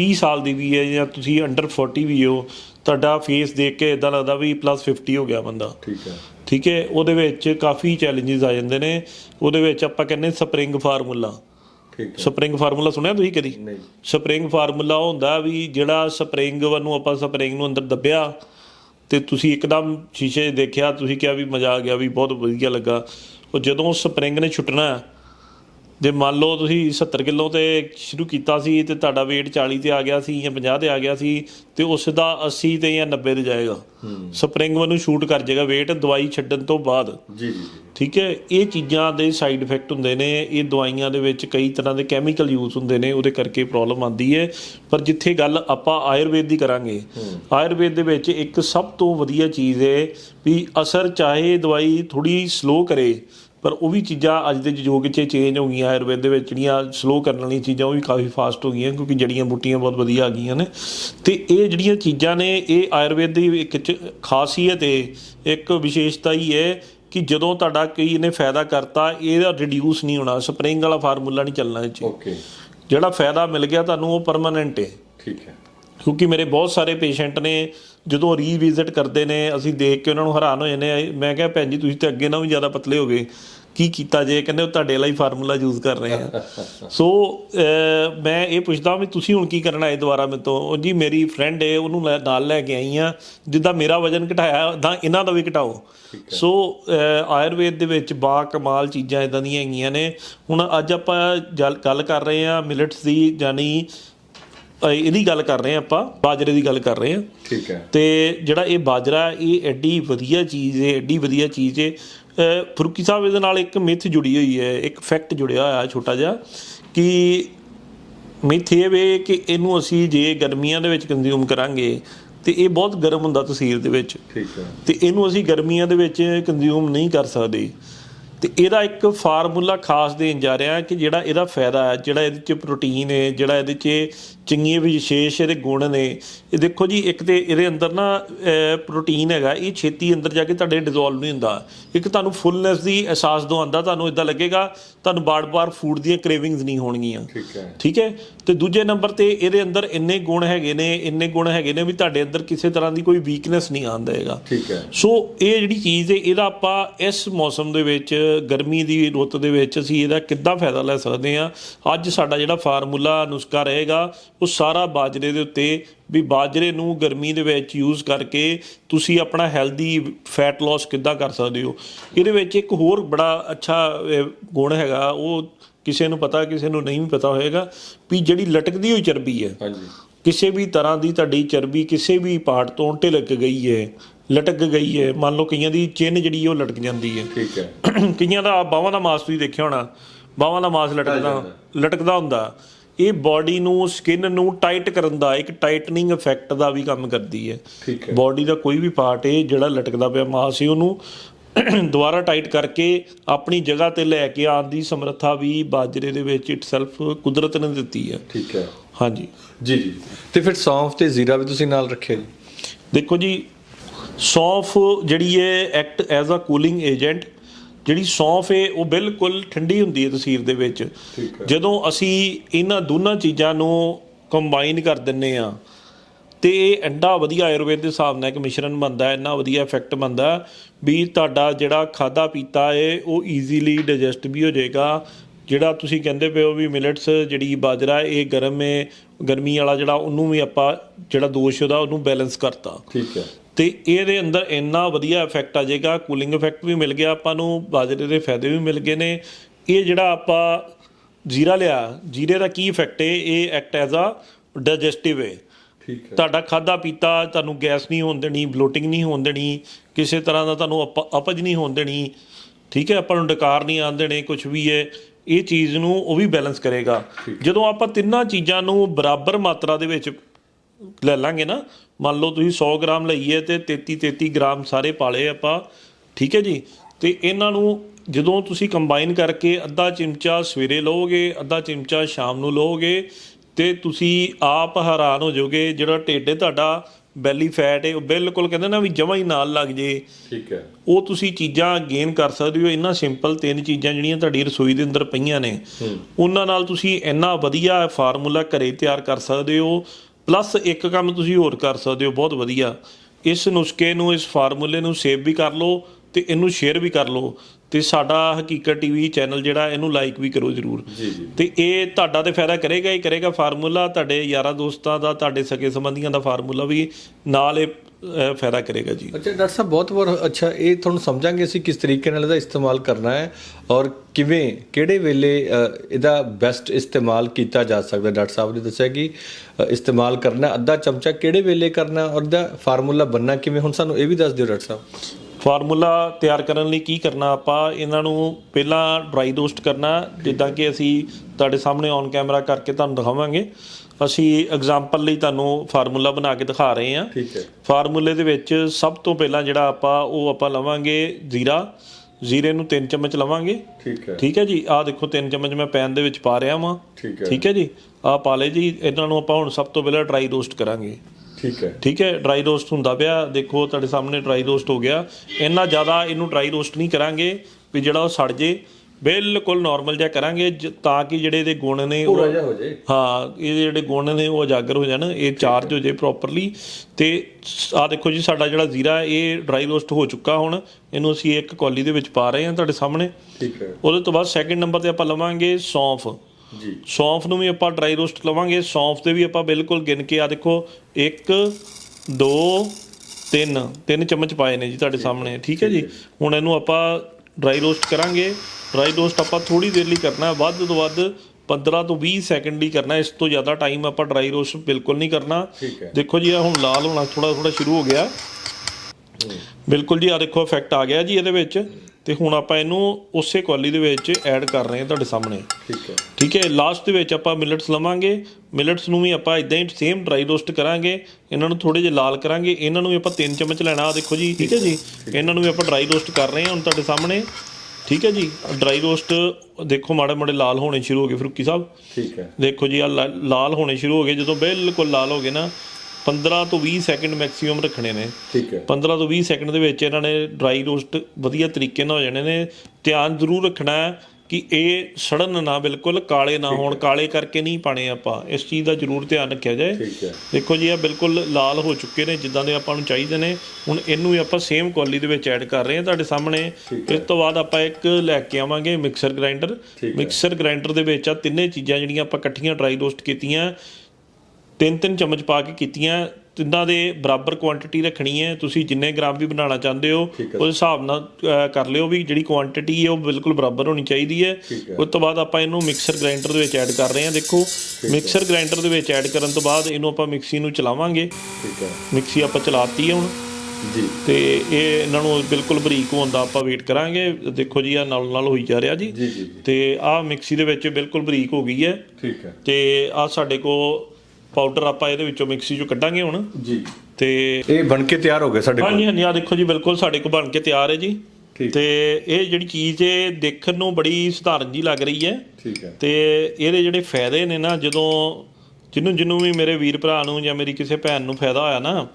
30 ਸਾਲ ਦੀ ਵੀ ਹੈ ਜਾਂ ਤੁਸੀਂ ਅੰਡਰ 40 ਵੀ ਹੋ ਤੁਹਾਡਾ ਫੇਸ ਦੇਖ ਕੇ ਇਦਾਂ ਲੱਗਦਾ ਵੀ ਪਲੱਸ 50 ਹੋ ਗਿਆ ਬੰਦਾ। ਠੀਕ ਹੈ। ਠੀਕ ਹੈ? ਉਹਦੇ ਵਿੱਚ ਕਾਫੀ ਚੈਲੰਜਸ ਆ ਜਾਂਦੇ ਨੇ। ਉਹਦੇ ਵਿੱਚ ਆਪਾਂ ਕਹਿੰਦੇ ਸਪਰਿੰਗ ਫਾਰਮੂਲਾ ਠੀਕ ਸਪਰਿੰਗ ਫਾਰਮੂਲਾ ਸੁਣਿਆ ਤੁਸੀਂ ਕਦੀ? ਨਹੀਂ। ਸਪਰਿੰਗ ਫਾਰਮੂਲਾ ਹੁੰਦਾ ਵੀ ਜਿਹੜਾ ਸਪਰਿੰਗ ਨੂੰ ਆਪਾਂ ਸਪਰਿੰਗ ਨੂੰ ਅੰਦਰ ਦੱਬਿਆ ਤੇ ਤੁਸੀਂ ਇੱਕਦਮ ਸ਼ੀਸ਼ੇ ਦੇਖਿਆ ਤੁਸੀਂ ਕਿਹਾ ਵੀ ਮਜ਼ਾ ਆ ਗਿਆ ਵੀ ਬਹੁਤ ਵਧੀਆ ਲੱਗਾ। ਉਹ ਜਦੋਂ ਸਪਰਿੰਗ ਨੇ ਛੁੱਟਣਾ ਜੇ ਮੰਨ ਲਓ ਤੁਸੀਂ 70 ਕਿਲੋ ਤੇ ਸ਼ੁਰੂ ਕੀਤਾ ਸੀ ਤੇ ਤੁਹਾਡਾ weight 40 ਤੇ ਆ ਗਿਆ ਸੀ ਜਾਂ 50 ਤੇ ਆ ਗਿਆ ਸੀ ਤੇ ਉਸ ਦਾ 80 ਤੇ ਜਾਂ 90 ਤੇ ਜਾਏਗਾ। ਸਪਰਿੰਗ ਨੂੰ ਸ਼ੂਟ ਕਰ ਜਾਏਗਾ weight ਦਵਾਈ ਛੱਡਣ ਤੋਂ ਬਾਅਦ। ਜੀ ਜੀ ਠੀਕ ਹੈ? ਇਹ ਚੀਜ਼ਾਂ ਦੇ ਸਾਈਡ ਇਫੈਕਟ ਹੁੰਦੇ ਨੇ। ਇਹ ਦਵਾਈਆਂ ਦੇ ਵਿੱਚ ਕਈ ਤਰ੍ਹਾਂ ਦੇ ਕੈਮੀਕਲ ਯੂਜ਼ ਹੁੰਦੇ ਨੇ ਉਹਦੇ ਕਰਕੇ ਪ੍ਰੋਬਲਮ ਆਉਂਦੀ ਹੈ। ਪਰ ਜਿੱਥੇ ਗੱਲ ਆਪਾਂ ਆਯੁਰਵੇਦ ਦੀ ਕਰਾਂਗੇ ਆਯੁਰਵੇਦ ਦੇ ਵਿੱਚ ਇੱਕ ਸਭ ਤੋਂ ਵਧੀਆ ਚੀਜ਼ ਹੈ ਵੀ ਅਸਰ ਚਾਹੇ ਦਵਾਈ ਥੋੜੀ ਸਲੋ ਕਰੇ ਪਰ ਉਹ ਵੀ ਚੀਜ਼ਾਂ ਅੱਜ ਦੇ ਯੁੱਗ 'ਚ ਚੇਂਜ ਹੋ ਗਈਆਂ ਆਯੁਰਵੇਦ ਦੇ ਵਿੱਚ ਜਿਹੜੀਆਂ ਸਲੋ ਕਰਨ ਵਾਲੀਆਂ ਚੀਜ਼ਾਂ ਉਹ ਵੀ ਕਾਫੀ ਫਾਸਟ ਹੋ ਗਈਆਂ ਕਿਉਂਕਿ ਜੜੀਆਂ ਬੂਟੀਆਂ ਬਹੁਤ ਵਧੀਆ ਆ ਗਈਆਂ ਨੇ। ਤੇ ਇਹ ਜਿਹੜੀਆਂ ਚੀਜ਼ਾਂ ਨੇ ਇਹ ਆਯੁਰਵੇਦ ਦੀ ਇੱਕ ਖਾਸੀਅਤ ਹੈ ਇੱਕ ਵਿਸ਼ੇਸ਼ਤਾ ਹੀ ਹੈ ਕਿ ਜਦੋਂ ਤੁਹਾਡਾ ਕਈ ਇਹਨੇ ਫਾਇਦਾ ਕਰਤਾ ਇਹਦਾ ਰਿਡਿਊਸ ਨਹੀਂ ਹੋਣਾ ਸਪਰਿੰਗ ਵਾਲਾ ਫਾਰਮੂਲਾ ਨਹੀਂ ਚੱਲਣਾ ਇਹ 'ਚ ਓਕੇ ਜਿਹੜਾ ਫਾਇਦਾ ਮਿਲ ਗਿਆ ਤੁਹਾਨੂੰ ਉਹ ਪਰਮਾਨੈਂਟ ਹੈ ਠੀਕ ਹੈ। ਕਿਉਂਕਿ ਮੇਰੇ ਬਹੁਤ ਸਾਰੇ ਪੇਸ਼ੈਂਟ ਨੇ ਜਦੋਂ ਰੀਵਿਜ਼ਿਟ ਕਰਦੇ ਨੇ ਅਸੀਂ ਦੇਖ ਕੇ ਉਹਨਾਂ ਨੂੰ ਹੈਰਾਨ ਹੋ ਜਾਂਦੇ ਆ ਮੈਂ ਕਿਹਾ ਭੈਣ ਜੀ ਤੁਸੀਂ ਤਾਂ ਅੱਗੇ ਨਾਲੋਂ ਵੀ ਜ਼ਿਆਦਾ ਪਤਲੇ ਹੋ ਗਏ। ਕੀ ਕੀਤਾ ਜੇ? ਕਹਿੰਦੇ ਉਹ ਤੁਹਾਡੇ ਹੀ ਫਾਰਮੂਲਾ ਯੂਜ਼ ਕਰ ਰਹੇ ਆ ਸੋ ਮੈਂ ਇਹ ਪੁੱਛਦਾ ਵੀ ਤੁਸੀਂ ਹੁਣ ਕੀ ਕਰਨਾ ਹੈ ਦੁਬਾਰਾ ਮੇਰੇ ਤੋਂ? ਉਹ ਜੀ ਮੇਰੀ ਫਰੈਂਡ ਹੈ ਉਹਨੂੰ ਨਾਲ ਲੈ ਕੇ ਆਈ ਆ ਜਿੱਦਾਂ ਮੇਰਾ ਵਜਨ ਘਟਾਇਆ ਤਾਂ ਇਹਨਾਂ ਦਾ ਵੀ ਘਟਾਓ। ਸੋ ਆਯੁਰਵੇਦ ਦੇ ਵਿੱਚ ਬਾ ਕਮਾਲ ਚੀਜ਼ਾਂ ਇਦਾਂ ਦੀਆਂ ਹੈਗੀਆਂ ਨੇ। ਹੁਣ ਅੱਜ ਆਪਾਂ ਗੱਲ ਕਰ ਰਹੇ ਆ ਮਿਲਟਸ ਦੀ ਜਾਨੀ ਅਹ, ਇਹਦੀ ਗੱਲ ਕਰ ਰਹੇ ਆ ਆਪਾਂ ਬਾਜਰੇ ਦੀ ਗੱਲ ਕਰ ਰਹੇ ਆ ਠੀਕ ਹੈ। ਤੇ ਜਿਹੜਾ ਇਹ ਬਾਜਰਾ ਇਹ ਐਡੀ ਵਧੀਆ ਚੀਜ਼ ਹੈ ਐਡੀ ਵਧੀਆ ਚੀਜ਼ ਹੈ ਫਰੂਕੀ ਸਾਹਿਬ ਇਹਦੇ ਨਾਲ ਇੱਕ ਮਿਥ ਜੁੜੀ ਹੋਈ ਹੈ ਇੱਕ ਫੈਕਟ ਜੁੜਿਆ ਹੋਇਆ ਛੋਟਾ ਜਿਹਾ ਕਿ ਮਿਥ ਇਹ ਵੇ ਕਿ ਇਹਨੂੰ ਅਸੀਂ ਜੇ ਗਰਮੀਆਂ ਦੇ ਵਿੱਚ ਕੰਜ਼ਿਊਮ ਕਰਾਂਗੇ ਤੇ ਇਹ ਬਹੁਤ ਗਰਮ ਹੁੰਦਾ ਤਸੀਰ ਦੇ ਵਿੱਚ। ਠੀਕ ਹੈ। ਤੇ ਇਹਨੂੰ ਅਸੀਂ ਗਰਮੀਆਂ ਦੇ ਵਿੱਚ ਕੰਜ਼ਿਊਮ ਨਹੀਂ ਕਰ ਸਕਦੇ। ਤੇ ਇਹਦਾ ਇੱਕ ਫਾਰਮੂਲਾ ਖਾਸ ਦੇਣ ਜਾ ਰਿਹਾ ਕਿ ਜਿਹੜਾ ਇਹਦਾ ਫਾਇਦਾ ਹੈ ਜਿਹੜਾ ਇਹਦੇ ਚ ਪ੍ਰੋਟੀਨ ਹੈ ਜਿਹੜਾ ਇਹਦੇ ਚ ਚੰਗੀਆਂ ਵਿਸ਼ੇਸ਼ ਇਹਦੇ ਗੁਣ ਨੇ। ਇਹ ਦੇਖੋ ਜੀ ਇੱਕ ਤੇ ਇਹਦੇ ਅੰਦਰ ਨਾ ਪ੍ਰੋਟੀਨ ਹੈਗਾ ਇਹ ਛੇਤੀ ਅੰਦਰ ਜਾ ਕੇ ਤੁਹਾਡੇ ਡਿਸੋਲਵ ਨਹੀਂ ਹੁੰਦਾ। ਇੱਕ ਤੁਹਾਨੂੰ ਫੁੱਲਨੈਸ ਦੀ ਅਹਿਸਾਸ ਦੋ ਆਂਦਾ ਤੁਹਾਨੂੰ ਇਦਾਂ ਲੱਗੇਗਾ ਤੁਹਾਨੂੰ ਬਾਰ-ਬਾਰ ਫੂਡ ਦੀਆਂ ਕ੍ਰੇਵਿੰਗਸ ਨਹੀਂ ਹੋਣਗੀਆਂ। ਠੀਕ ਹੈ। ਠੀਕ ਹੈ? ਤੇ ਦੂਜੇ ਨੰਬਰ ਤੇ ਇਹਦੇ ਅੰਦਰ ਇੰਨੇ ਗੁਣ ਹੈਗੇ ਨੇ ਇੰਨੇ ਗੁਣ ਹੈਗੇ ਨੇ ਵੀ ਤੁਹਾਡੇ ਅੰਦਰ ਕਿਸੇ ਤਰ੍ਹਾਂ ਦੀ ਕੋਈ ਵੀਕਨੈਸ ਨਹੀਂ ਆਉਂਦਾਏਗਾ ਠੀਕ ਹੈ। ਸੋ ਇਹ ਜਿਹੜੀ ਚੀਜ਼ ਹੈ ਇਹਦਾ ਆਪਾਂ ਇਸ ਮੌਸਮ ਦੇ ਵਿੱਚ ਗਰਮੀ ਦੀ ਰੁੱਤ ਦੇ ਵਿੱਚ ਅਸੀਂ ਇਹਦਾ ਕਿੱਦਾਂ ਫਾਇਦਾ ਲੈ ਸਕਦੇ ਹਾਂ? ਅੱਜ ਸਾਡਾ ਜਿਹੜਾ ਫਾਰਮੂਲਾ ਨੁਸਖਾ ਰਹੇਗਾ ਉਹ ਸਾਰਾ ਬਾਜਰੇ ਦੇ ਉੱਤੇ ਵੀ ਬਾਜਰੇ ਨੂੰ ਗਰਮੀ ਦੇ ਵਿੱਚ ਯੂਜ਼ ਕਰਕੇ ਤੁਸੀਂ ਆਪਣਾ ਹੈਲਦੀ ਫੈਟ ਲਾਸ ਕਿੱਦਾਂ ਕਰ ਸਕਦੇ ਹੋ? ਇਹਦੇ ਵਿੱਚ ਇੱਕ ਹੋਰ ਬੜਾ ਅੱਛਾ ਗੁਣ ਹੈਗਾ ਉਹ ਕਿਸੇ ਨੂੰ ਪਤਾ ਕਿਸੇ ਨੂੰ ਨਹੀਂ ਵੀ ਪਤਾ ਹੋਏਗਾ ਵੀ ਜਿਹੜੀ ਲਟਕਦੀ ਹੋਈ ਚਰਬੀ ਹੈ ਹਾਂਜੀ। ਕਿਸੇ ਵੀ ਤਰ੍ਹਾਂ ਦੀ ਤੁਹਾਡੀ ਚਰਬੀ ਕਿਸੇ ਵੀ ਪਾਰਟ ਤੋਂ ਢਿਲਕ ਗਈ ਹੈ ਲਟਕ ਗਈ ਹੈ ਮੰਨ ਲਓ ਕਈਆਂ ਦੀ ਚਿੰਨ ਜਿਹੜੀ ਉਹ ਲਟਕ ਜਾਂਦੀ ਹੈ। ਠੀਕ ਹੈ। ਕਈਆਂ ਦਾ ਬਾਹਾਂ ਦਾ ਮਾਸ ਤੁਸੀਂ ਦੇਖਿਆ ਹੋਣਾ ਬਾਹਾਂ ਦਾ ਮਾਸ ਲਟਕਦਾ ਲਟਕਦਾ ਹੁੰਦਾ। ਇਹ ਬਾਡੀ ਨੂੰ ਸਕਿਨ ਨੂੰ ਟਾਈਟ ਕਰਨ ਦਾ ਇੱਕ ਟਾਈਟਨਿੰਗ ਇਫੈਕਟ ਦਾ ਵੀ ਕੰਮ ਕਰਦੀ ਹੈ। ਠੀਕ ਹੈ। ਬਾਡੀ ਦਾ ਕੋਈ ਵੀ ਪਾਰਟ ਹੈ ਜਿਹੜਾ ਲਟਕਦਾ ਪਿਆ ਮਾਸ ਹੈ ਉਹਨੂੰ ਦੁਬਾਰਾ ਟਾਈਟ ਕਰਕੇ ਆਪਣੀ ਜਗ੍ਹਾ ਤੇ ਲੈ ਕੇ ਆਉਣ ਦੀ ਸਮਰੱਥਾ ਵੀ ਬਾਜਰੇ ਦੇ ਵਿੱਚ ਇਟਸੈਲਫ ਕੁਦਰਤ ਨੇ ਦਿੱਤੀ ਹੈ। ਠੀਕ ਹੈ। ਹਾਂਜੀ। ਜੀ ਜੀ। ਤੇ ਫਿਰ ਸੌਂਫ ਤੇ ਜ਼ੀਰਾ ਵੀ ਤੁਸੀਂ ਨਾਲ ਰੱਖਿਆ ਜੀ? ਦੇਖੋ ਜੀ ਸੌਂਫ ਜਿਹੜੀ ਹੈ act as a cooling agent ਜਿਹੜੀ ਸੌਂਫ ਹੈ ਉਹ ਬਿਲਕੁਲ ਠੰਡੀ ਹੁੰਦੀ ਹੈ ਤਸੀਰ ਦੇ ਵਿੱਚ। ਜਦੋਂ ਅਸੀਂ ਇਹਨਾਂ ਦੋਨਾਂ ਚੀਜ਼ਾਂ ਨੂੰ ਕੰਬਾਈਨ ਕਰ ਦਿੰਨੇ ਆ ਤੇ ਇਹ ਐਡਾ ਵਧੀਆ ਆਯੁਰਵੇਦ ਦੇ ਹਿਸਾਬ ਨਾਲ ਇੱਕ ਮਿਸ਼ਰਣ ਬਣਦਾ ਹੈ ਇੰਨਾ ਵਧੀਆ ਇਫੈਕਟ ਬਣਦਾ ਵੀ ਤੁਹਾਡਾ ਜਿਹੜਾ ਖਾਦਾ ਪੀਤਾ ਹੈ ਉਹ ਈਜ਼ੀਲੀ ਡਾਈਜੈਸਟ ਵੀ ਹੋ ਜਾਏਗਾ। ਜਿਹੜਾ ਤੁਸੀਂ ਕਹਿੰਦੇ ਪਏ ਹੋ ਵੀ ਮਿਲਟਸ ਜਿਹੜੀ ਬਾਜਰਾ ਇਹ ਗਰਮ ਹੈ ਗਰਮੀ ਵਾਲਾ ਜਿਹੜਾ ਉਹਨੂੰ ਵੀ ਆਪਾਂ ਜਿਹੜਾ ਦੋਸ਼ ਉਹਦਾ ਉਹਨੂੰ ਬੈਲੈਂਸ ਕਰਤਾ। ਠੀਕ ਹੈ। ਤੇ ਇਹਦੇ ਅੰਦਰ ਇੰਨਾ ਵਧੀਆ ਇਫੈਕਟ ਆ ਜਾਏਗਾ ਕੂਲਿੰਗ ਇਫੈਕਟ ਵੀ ਮਿਲ ਗਿਆ ਆਪਾਂ ਨੂੰ ਬਾਜਰੇ ਦੇ ਫਾਇਦੇ ਵੀ ਮਿਲ ਗਏ ਨੇ। ਇਹ ਜਿਹੜਾ ਆਪਾਂ ਜੀਰਾ ਲਿਆ ਜੀਰੇ ਦਾ ਕੀ ਇਫੈਕਟ ਹੈ ਇਹ ਐਕਟ ਐਜ਼ ਅ ਡਾਈਜੈਸਟਿਵ ਹੈ ਠੀਕ ਹੈ। ਤੁਹਾਡਾ ਖਾਦਾ ਪੀਤਾ ਤੁਹਾਨੂੰ ਗੈਸ ਨਹੀਂ ਹੋਣ ਦੇਣੀ ਬਲੋਟਿੰਗ ਨਹੀਂ ਹੋਣ ਦੇਣੀ ਕਿਸੇ ਤਰ੍ਹਾਂ ਦਾ ਤੁਹਾਨੂੰ ਅਪ- ਅਪਜ ਨਹੀਂ ਹੋਣ ਦੇਣੀ ਠੀਕ ਹੈ? ਆਪਾਂ ਨੂੰ ਡਕਾਰ ਨਹੀਂ ਆਉਣ ਦੇਣੇ ਕੁਝ ਵੀ ਹੈ ਇਹ ਚੀਜ਼ ਨੂੰ ਉਹ ਵੀ ਬੈਲੈਂਸ ਕਰੇਗਾ। ਜਦੋਂ ਆਪਾਂ ਤਿੰਨਾਂ ਚੀਜ਼ਾਂ ਨੂੰ ਬਰਾਬਰ ਮਾਤਰਾ ਦੇ ਵਿੱਚ ਲੈ ਲਾਂਗੇ ਨਾ। ਮੰਨ ਲਓ ਤੁਸੀਂ 100 ਗ੍ਰਾਮ ਲਈਏ ਤੇ 33 33 ਗ੍ਰਾਮ ਸਾਰੇ ਪਾਲੇ ਆਪਾਂ ਠੀਕ ਹੈ ਜੀ? ਤੇ ਇਹਨਾਂ ਨੂੰ ਜਦੋਂ ਤੁਸੀਂ ਕੰਬਾਈਨ ਕਰਕੇ ਅੱਧਾ ਚਮਚਾ ਸਵੇਰੇ ਲਓਗੇ ਅੱਧਾ ਚਮਚਾ ਸ਼ਾਮ ਨੂੰ ਲਓਗੇ ਤੇ ਤੁਸੀਂ ਆਪ ਹੈਰਾਨ ਹੋ ਜਾਓਗੇ ਜਿਹੜਾ ਢਿੱਡ ਤੁਹਾਡਾ ਬੈਲੀ ਫੈਟ ਹੈ ਉਹ ਬਿਲਕੁਲ ਕਹਿੰਦੇ ਨਾ ਵੀ ਜਮਾ ਹੀ ਨਾਲ ਲੱਗ ਜੇ। ਠੀਕ ਹੈ। ਉਹ ਤੁਸੀਂ ਚੀਜ਼ਾਂ ਗੇਨ ਕਰ ਸਕਦੇ ਹੋ। ਇੰਨਾ ਸਿੰਪਲ ਤਿੰਨ ਚੀਜ਼ਾਂ ਜਿਹੜੀਆਂ ਤੁਹਾਡੀ ਰਸੋਈ ਦੇ ਅੰਦਰ ਪਈਆਂ ਨੇ। ਉਹਨਾਂ ਨਾਲ ਤੁਸੀਂ ਇੰਨਾ ਵਧੀਆ ਫਾਰਮੂਲਾ ਘਰੇ ਤਿਆਰ ਕਰ ਸਕਦੇ ਹੋ। ਪਲੱਸ ਇੱਕ ਕੰਮ ਤੁਸੀਂ ਹੋਰ ਕਰ ਸਕਦੇ ਹੋ ਬਹੁਤ ਵਧੀਆ। ਇਸ ਨੁਸਖੇ ਨੂੰ ਇਸ ਫਾਰਮੂਲੇ ਨੂੰ ਸੇਵ ਵੀ ਕਰ ਲਓ ਤੇ ਇਹਨੂੰ ਸ਼ੇਅਰ ਵੀ ਕਰ ਲਓ। ਤੇ ਸਾਡਾ ਹਕੀਕਤ ਟੀਵੀ ਚੈਨਲ ਜਿਹੜਾ ਇਹਨੂੰ ਲਾਈਕ ਵੀ ਕਰੋ ਜਰੂਰ। ਤੇ ਇਹ ਤੁਹਾਡਾ ਤੇ ਫਾਇਦਾ ਕਰੇਗਾ ਹੀ ਕਰੇਗਾ ਫਾਰਮੂਲਾ। ਤੁਹਾਡੇ ਯਾਰਾਂ ਦੋਸਤਾਂ ਦਾ ਤੁਹਾਡੇ ਸਕੇ ਸੰਬੰਧੀਆਂ ਦਾ ਫਾਰਮੂਲਾ ਵੀ ਨਾਲ ਇਹ ਅਹ, ਫਾਇਦਾ ਕਰੇਗਾ ਜੀ। ਅੱਛਾ ਡਾਕਟਰ ਸਾਹਿਬ ਬਹੁਤ ਬਹੁਤ ਅੱਛਾ ਇਹ ਤੁਹਾਨੂੰ ਸਮਝਾਂਗੇ ਅਸੀਂ ਕਿਸ ਤਰੀਕੇ ਨਾਲ ਇਹਦਾ ਇਸਤੇਮਾਲ ਕਰਨਾ ਹੈ ਔਰ ਕਿਵੇਂ ਕਿਹੜੇ ਵੇਲੇ ਅ, ਇਹਦਾ ਬੈਸਟ ਇਸਤੇਮਾਲ ਕੀਤਾ ਜਾ ਸਕਦਾ ਡਾਕਟਰ ਸਾਹਿਬ ਨੇ ਦੱਸਿਆ ਕਿ ਅ, ਇਸਤੇਮਾਲ ਕਰਨਾ ਅੱਧਾ ਚਮਚਾ ਕਿਹੜੇ ਵੇਲੇ ਕਰਨਾ ਔਰ ਦਾ ਫਾਰਮੂਲਾ ਬੰਨਾ ਕਿਵੇਂ? ਹੁਣ ਸਾਨੂੰ ਇਹ ਵੀ ਦੱਸ ਦਿਓ ਡਾਕਟਰ ਸਾਹਿਬ। ਫਾਰਮੂਲਾ ਤਿਆਰ ਕਰਨ ਲਈ ਕੀ ਕਰਨਾ? ਆਪਾਂ ਇਹਨਾਂ ਨੂੰ ਪਹਿਲਾਂ ਡਰਾਈ ਰੋਸਟ ਕਰਨਾ ਜਿੱਦਾਂ ਕਿ ਅਸੀਂ ਤੁਹਾਡੇ ਸਾਹਮਣੇ ਔਨ ਕੈਮਰਾ ਕਰਕੇ ਤੁਹਾਨੂੰ ਦਿਖਾਵਾਂਗੇ। ਅਸੀਂ ਐਗਜ਼ਾਮਪਲ ਲਈ ਤੁਹਾਨੂੰ ਫਾਰਮੂਲਾ ਬਣਾ ਕੇ ਦਿਖਾ ਰਹੇ ਹਾਂ। ਠੀਕ ਹੈ। ਫਾਰਮੂਲੇ ਦੇ ਵਿੱਚ ਸਭ ਤੋਂ ਪਹਿਲਾਂ ਜਿਹੜਾ ਆਪਾਂ ਉਹ ਆਪਾਂ ਲਵਾਂਗੇ ਜ਼ੀਰਾ। ਜ਼ੀਰੇ ਨੂੰ 3 ਚਮਚ ਲਵਾਂਗੇ। ਠੀਕ ਹੈ। ਠੀਕ ਹੈ ਜੀ? ਆਹ ਦੇਖੋ 3 ਚਮਚ ਮੈਂ ਪੈਨ ਦੇ ਵਿੱਚ ਪਾ ਰਿਹਾ ਵਾਂ। ਠੀਕ ਹੈ। ਠੀਕ ਹੈ ਜੀ? ਆਹ ਪਾ ਲਏ ਜੀ। ਇਹਨਾਂ ਨੂੰ ਆਪਾਂ ਹੁਣ ਸਭ ਤੋਂ ਪਹਿਲਾਂ ਡਰਾਈ ਰੋਸਟ ਕਰਾਂਗੇ। ਠੀਕ ਹੈ। ਠੀਕ ਹੈ? ਡਰਾਈ ਰੋਸਟ ਹੁੰਦਾ ਪਿਆ। ਦੇਖੋ ਤੁਹਾਡੇ ਸਾਹਮਣੇ ਡਰਾਈ ਰੋਸਟ ਹੋ ਗਿਆ। ਇੰਨਾ ਜ਼ਿਆਦਾ ਇਹਨੂੰ ਡਰਾਈ ਰੋਸਟ ਨਹੀਂ ਕਰਾਂਗੇ ਵੀ ਜਿਹੜਾ ਉਹ ਸੜ ਜੇ। ਬਿਲਕੁਲ ਨਾਰਮਲ ਜਿਹਾ ਕਰਾਂਗੇ ਜ- ਤਾਂ ਕਿ ਜਿਹੜੇ ਇਹਦੇ ਗੁਣ ਨੇ ਉਹ ਹੋ ਜਾਏ। ਹਾਂ ਇਹ ਜਿਹੜੇ ਗੁਣ ਨੇ ਉਹ ਉਜਾਗਰ ਹੋ ਜਾਣ ਇਹ ਚਾਰਜ ਹੋ। ਜਾਏ ਪ੍ਰੋਪਰਲੀ ਤੇ ਆ ਦੇਖੋ ਜੀ ਸਾਡਾ ਜਿਹੜਾ ਜ਼ੀਰਾ ਹੈ, ਇਹ ਡਰਾਈ ਰੋਸਟ ਹੋ ਚੁੱਕਾ ਹੁਣ। ਇਹਨੂੰ ਅਸੀਂ ਇੱਕ ਕੌਲੀ ਦੇ ਵਿੱਚ ਪਾ ਰਹੇ ਹਾਂ ਤੁਹਾਡੇ ਸਾਹਮਣੇ। ਠੀਕ ਹੈ। ਉਹਦੇ ਤੋਂ ਬਾਅਦ ਸੈਕਿੰਡ ਨੰਬਰ ਤੇ ਆਪਾਂ ਲਵਾਂਗੇ ਸੌਂਫ। ਜੀ। ਸੌਂਫ ਨੂੰ ਵੀ ਆਪਾਂ ਡਰਾਈ ਰੋਸਟ ਲਵਾਂਗੇ। ਸੌਂਫ ਤੇ ਵੀ ਆਪਾਂ ਬਿਲਕੁਲ ਗਿਣ ਕੇ ਆ ਦੇਖੋ 1 2 3 ਤਿੰਨ ਚਮਚ ਪਾਏ ਨੇ ਜੀ ਤੁਹਾਡੇ ਸਾਹਮਣੇ। ਠੀਕ ਹੈ ਜੀ। ਹੁਣ ਇਹਨੂੰ ਆਪਾਂ ਡਰਾਈ ਰੋਸਟ ਕਰਾਂਗੇ। ਡਰਾਈ ਰੋਸਟ ਆਪਾਂ ਥੋੜੀ ਦੇਰ ਲਈ ਕਰਨਾ ਹੈ। ਵੱਧ ਤੋਂ ਵੱਧ 15 ਤੋਂ 20 ਸੈਕਿੰਡ ਲਈ ਕਰਨਾ। ਇਸ ਤੋਂ ਜ਼ਿਆਦਾ ਟਾਈਮ ਆਪਾਂ ਡਰਾਈ ਰੋਸਟ ਬਿਲਕੁਲ ਨਹੀਂ ਕਰਨਾ। ਦੇਖੋ ਜੀ ਇਹ ਹੁਣ ਲਾਲ ਹੋਣਾ ਥੋੜਾ ਥੋੜਾ ਸ਼ੁਰੂ ਹੋ ਗਿਆ। ਬਿਲਕੁਲ ਜੀ ਆ ਦੇਖੋ ਇਫੈਕਟ ਆ ਗਿਆ ਜੀ ਇਹਦੇ ਵਿੱਚ। ਤੇ ਹੁਣ ਆਪਾਂ ਇਹਨੂੰ ਉਸੇ ਕੌਲੀ ਦੇ ਵਿੱਚ ਐਡ ਕਰ ਰਹੇ ਹਾਂ ਤੁਹਾਡੇ ਸਾਹਮਣੇ। ਠੀਕ ਹੈ। ਠੀਕ ਹੈ ਲਾਸਟ ਦੇ ਵਿੱਚ ਆਪਾਂ ਮਿਲਟਸ ਲਵਾਂਗੇ। ਮਿਲਟਸ ਨੂੰ ਵੀ ਆਪਾਂ ਇਦਾਂ ਹੀ ਸੇਮ ਡਰਾਈ ਰੋਸਟ ਕਰਾਂਗੇ। ਇਹਨਾਂ ਨੂੰ ਥੋੜੇ ਜਿਹਾ ਲਾਲ ਕਰਾਂਗੇ। ਇਹਨਾਂ ਨੂੰ ਵੀ ਆਪਾਂ 3 ਚਮਚ ਲੈਣਾ ਆ ਦੇਖੋ ਜੀ ਠੀਕ ਹੈ ਜੀ? ਇਹਨਾਂ ਨੂੰ ਵੀ ਆਪਾਂ ਡਰਾਈ ਰੋਸਟ ਕਰ ਰਹੇ ਹਾਂ ਹੁਣ ਤੁਹਾਡੇ ਸਾਹਮਣੇ। ਠੀਕ ਹੈ ਜੀ? ਡਰਾਈ ਰੋਸਟ ਦੇਖੋ ਮਾੜੇ ਮਾੜੇ ਲਾਲ ਹੋਣੇ ਸ਼ੁਰੂ ਹੋ ਗਏ ਫਰੂਕੀ ਸਾਹਿਬ। ਠੀਕ ਹੈ। ਦੇਖੋ ਜੀ ਆ ਲਾਲ ਹੋਣੇ ਸ਼ੁਰੂ ਹੋ ਗਏ। ਜਦੋਂ ਬਿਲਕੁਲ ਲਾਲ ਹੋ ਗਏ ਨਾ 15 ਤੋਂ 20 ਸੈਕਿੰਡ ਮੈਕਸਿਮਮ ਰੱਖਣੇ ਨੇ। ਠੀਕ ਹੈ। 15 ਤੋਂ 20 ਸੈਕਿੰਡ ਦੇ ਵਿੱਚ ਇਹਨਾਂ ਨੇ ਡਰਾਈ ਰੋਸਟ ਵਧੀਆ ਤਰੀਕੇ ਨਾਲ ਹੋ ਜਾਣੇ ਨੇ। ਧਿਆਨ ਜ਼ਰੂਰ ਰੱਖਣਾ ਹੈ ਕਿ ਇਹ ਸੜਨ ਨਾ ਬਿਲਕੁਲ ਕਾਲੇ ਨਾ ਹੋਣ ਕਾਲੇ ਕਰਕੇ ਨਹੀਂ ਪਾਣੇ ਆਪਾਂ। ਇਸ ਚੀਜ਼ ਦਾ ਜ਼ਰੂਰ ਧਿਆਨ ਰੱਖਿਆ ਜਾਏ। ਠੀਕ ਹੈ। ਦੇਖੋ ਜੀ ਇਹ ਬਿਲਕੁਲ ਲਾਲ ਹੋ ਚੁੱਕੇ ਨੇ ਜਿੱਦਾਂ ਦੇ ਆਪਾਂ ਨੂੰ ਚਾਹੀਦੇ ਨੇ। ਹੁਣ ਇਹਨੂੰ ਵੀ ਆਪਾਂ ਸੇਮ ਕੌਲੀ ਦੇ ਵਿੱਚ ਐਡ ਕਰ ਰਹੇ ਹਾਂ ਤੁਹਾਡੇ ਸਾਹਮਣੇ। ਇਸ ਤੋਂ ਬਾਅਦ ਆਪਾਂ ਇੱਕ ਲੈ ਕੇ ਆਵਾਂਗੇ ਮਿਕਸਰ ਗ੍ਰਾਈਂਡਰ ਠੀਕ ਹੈ। ਮਿਕਸਰ ਗ੍ਰਾਈਂਡਰ ਦੇ ਵਿੱਚ ਆ ਤਿੰਨੇ ਚੀਜ਼ਾਂ ਜਿਹੜੀਆਂ ਆਪਾਂ ਇਕੱਠੀਆਂ ਡਰਾਈ ਰੋਸਟ ਕੀਤੀਆਂ। ਤਿੰਨ ਤਿੰਨ ਚਮਚ ਪਾ ਕੇ ਕੀਤੀਆਂ। ਤਿੰਨਾਂ ਦੇ ਬਰਾਬਰ ਕੁਆਂਟੀਟੀ ਰੱਖਣੀ ਹੈ। ਤੁਸੀਂ ਜਿੰਨੇ ਗ੍ਰਾਮ ਵੀ ਬਣਾਉਣਾ ਚਾਹੁੰਦੇ ਹੋ। ਉਸ ਹਿਸਾਬ ਨਾਲ ਕਰ ਲਿਓ ਵੀ ਜਿਹੜੀ ਕੁਆਂਟੀਟੀ ਹੈ ਉਹ ਬਿਲਕੁਲ ਬਰਾਬਰ ਹੋਣੀ ਚਾਹੀਦੀ ਹੈ। ਉਸ ਤੋਂ ਬਾਅਦ ਆਪਾਂ ਇਹਨੂੰ ਮਿਕਸਰ ਗ੍ਰਾਈਂਡਰ ਦੇ ਵਿੱਚ ਐਡ ਕਰ ਰਹੇ ਹਾਂ। ਦੇਖੋ ਮਿਕਸਰ ਗ੍ਰਾਈਂਡਰ ਦੇ ਵਿੱਚ ਐਡ ਕਰਨ ਤੋਂ ਬਾਅਦ ਇਹਨੂੰ ਆਪਾਂ ਮਿਕਸੀ ਨੂੰ ਚਲਾਵਾਂਗੇ। ਠੀਕ ਹੈ। ਮਿਕਸੀ ਆਪਾਂ ਚਲਾਤੀ ਹੈ ਹੁਣ। ਜੀ। ਤੇ ਇਹ ਇਹਨਾਂ ਨੂੰ ਬਿਲਕੁਲ ਬਰੀਕ ਹੋਣ ਦਾ ਆਪਾਂ ਵੇਟ ਕਰਾਂਗੇ। ਦੇਖੋ ਜੀ ਆ ਨਾਲ ਨਾਲ ਹੋਈ ਜਾ ਰਿਹਾ ਜੀ। ਤੇ ਆਹ ਮਿਕਸੀ ਦੇ ਵਿੱਚ ਬਿਲਕੁਲ ਬਰੀਕ ਹੋ ਗਈ ਹੈ। ਠੀਕ ਹੈ। ਤੇ ਆ ਸਾਡੇ ਕੋ ਪਾਊਡਰ ਆਪਾਂ ਇਹਦੇ ਵਿੱਚੋਂ ਮਿਕਸੀ ਚੋਂ ਕੱਢਾਂਗੇ ਹੁਣ। ਜੀ। ਤੇ ਇਹ ਬਣ ਕੇ ਤਿਆਰ ਹੋ ਗਿਆ ਸਾਡੇ ਕੋਲ? ਹਾਂਜੀ ਹਾਂਜੀ ਆ ਦੇਖੋ ਜੀ ਬਿਲਕੁਲ ਸਾਡੇ ਕੋ ਬਣ ਕੇ ਤਿਆਰ ਹੈ ਜੀ। ਤੇ ਇਹ ਜਿਹੜੀ ਚੀਜ਼ ਇਹ ਦੇਖਣ ਨੂੰ ਬੜੀ ਸਧਾਰਨ ਜੀ ਲੱਗ ਰਹੀ ਹੈ। ਠੀਕ ਹੈ। ਤੇ ਇਹਦੇ ਜਿਹੜੇ ਫਾਇਦੇ ਨੇ ਨਾ ਜਦੋਂ ਜਿਹਨੂੰ ਜਿਹਨੂੰ ਵੀ ਮੇਰੇ ਵੀਰ ਭਰਾ ਨੂੰ ਜਾਂ ਮੇਰੀ ਕਿਸੇ ਭੈਣ ਨੂੰ ਫਾਇਦਾ ਹੋਇਆ ਨਾ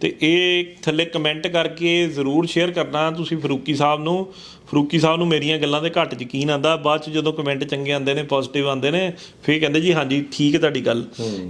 ਤੇ ਇਹ ਥੱਲੇ ਕਮੈਂਟ ਕਰਕੇ ਜ਼ਰੂਰ ਸ਼ੇਅਰ ਕਰਨਾ ਤੁਸੀਂ ਫਰੂਕੀ ਸਾਹਿਬ ਨੂੰ। ਫਰੂਕੀ ਸਾਹਿਬ ਨੂੰ ਮੇਰੀਆਂ ਗੱਲਾਂ ਤੇ ਘੱਟ ਯਕੀਨ ਆਂਦਾ ਬਾਅਦ ਚ ਜਦੋਂ ਕਮੈਂਟ ਚੰਗੇ ਆਉਂਦੇ ਨੇ ਪੋਜ਼ਿਟਿਵ ਆਉਂਦੇ ਨੇ ਫਿਰ ਕਹਿੰਦੇ ਜੀ ਹਾਂਜੀ ਠੀਕ ਹੈ ਤੁਹਾਡੀ ਗੱਲ।